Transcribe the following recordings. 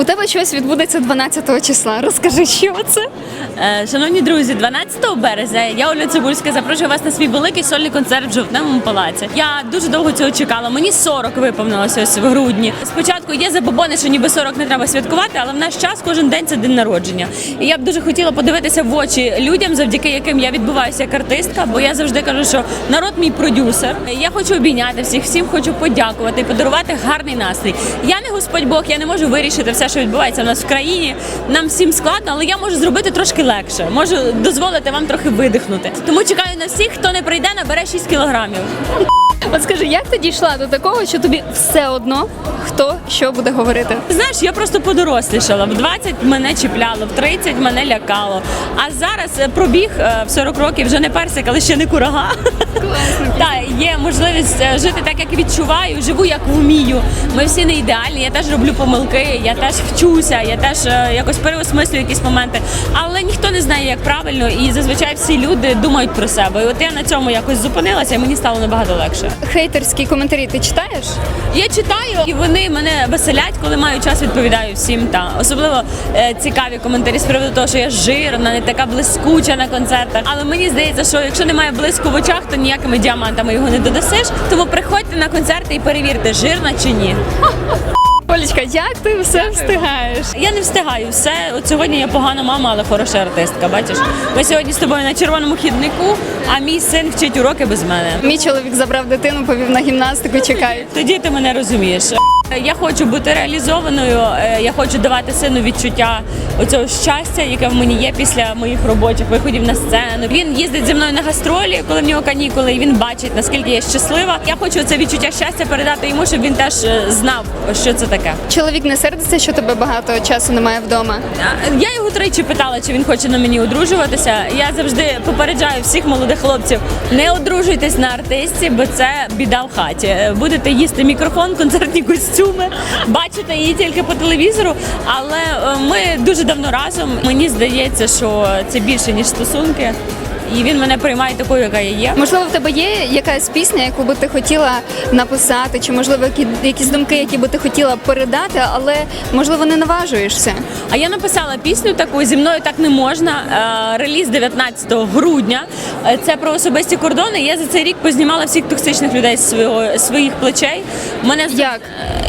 У тебе щось відбудеться 12 числа. Розкажи, що це? Е, Шановні друзі, 12 березня я Оля Цибульська запрошую вас на свій великий сольний концерт в жовтневому палаці. Я дуже довго цього чекала. Мені 40 виповнилося ось в грудні. Спочатку є забобони, що ніби 40 не треба святкувати, але в наш час кожен день це день народження. І я б дуже хотіла подивитися в очі людям, завдяки яким я відбуваюся як артистка, бо я завжди кажу, що народ мій продюсер. Я хочу обійняти всіх, всім хочу подякувати і подарувати гарний настрій. Я не Господь Бог, я не можу вирішити все, що відбувається в нас в країні. Нам всім складно, але я можу зробити трошки легше. Можу дозволити вам трохи видихнути. Тому чекаю на всіх, хто не прийде, набере 6 кілограмів. От скажи, як ти дійшла до такого, що тобі все одно хто що буде говорити? Знаєш, я просто подорослішала. В 20 мене чіпляло, в 30 мене лякало. А зараз е, пробіг е, в 40 років вже не персик, але ще не курага. Так, є можливість е, жити так, як відчуваю, живу як вмію. Ми всі не ідеальні. Я теж роблю помилки, я теж вчуся, я теж е, якось переосмислюю якісь моменти. Але ніхто не знає, як правильно, і зазвичай всі люди думають про себе. І от я на цьому якось зупинилася, і мені стало набагато легше. Хейтерські коментарі ти читаєш? Я читаю, і вони мене веселять, коли маю час, відповідаю всім. Та особливо е, цікаві коментарі з приводу того, що я жирна, не така блискуча на концертах. Але мені здається, що якщо немає блиску в очах, то ніякими діамантами його не додасиш. Тому приходьте на концерти і перевірте, жирна чи ні. Олечка, як ти все встигаєш? Я не встигаю все. От сьогодні я погана мама, але хороша артистка. Бачиш, ми сьогодні з тобою на червоному хіднику, а мій син вчить уроки без мене. Мій чоловік забрав дитину, повів на гімнастику, чекають. Тоді ти мене розумієш. Я хочу бути реалізованою. е, Я хочу давати сину відчуття оцього щастя, яке в мені є після моїх робочих виходів на сцену. Він їздить зі мною на гастролі, коли в нього канікули, і він бачить наскільки я щаслива. Я хочу це відчуття щастя передати йому, щоб він теж е, знав, що це таке. Чоловік не сердиться, що тебе багато часу немає вдома. Я його тричі питала, чи він хоче на мені одружуватися. Я завжди попереджаю всіх молодих хлопців: не одружуйтесь на артисті, бо це біда в хаті. Будете їсти мікрофон, концертні костюми, бачите її тільки по телевізору. Але е, ми дуже давно разом. Мені здається, що це більше ніж стосунки, і він мене приймає такою, яка я є. Можливо, в тебе є якась пісня, яку би ти хотіла написати, чи можливо які, якісь думки, які би ти хотіла передати, але можливо не наважуєшся. А я написала пісню таку зі мною так не можна. Е, Реліз 19 грудня. Е, Це про особисті кордони. Я за цей рік познімала всіх токсичних людей з свого своїх плечей. Мене Як?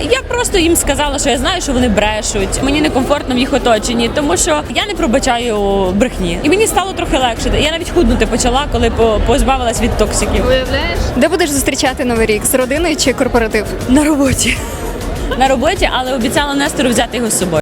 Я просто їм сказала, що я знаю, що вони брешуть. Мені некомфортно в їх оточенні, тому що я не пробачаю брехні. І мені стало трохи легше. Я навіть худнути почала, коли позбавилась від токсиків Уявляєш? Де будеш зустрічати новий рік з родиною чи корпоратив? на роботі. На роботі, але обіцяла Нестору взяти його з собою.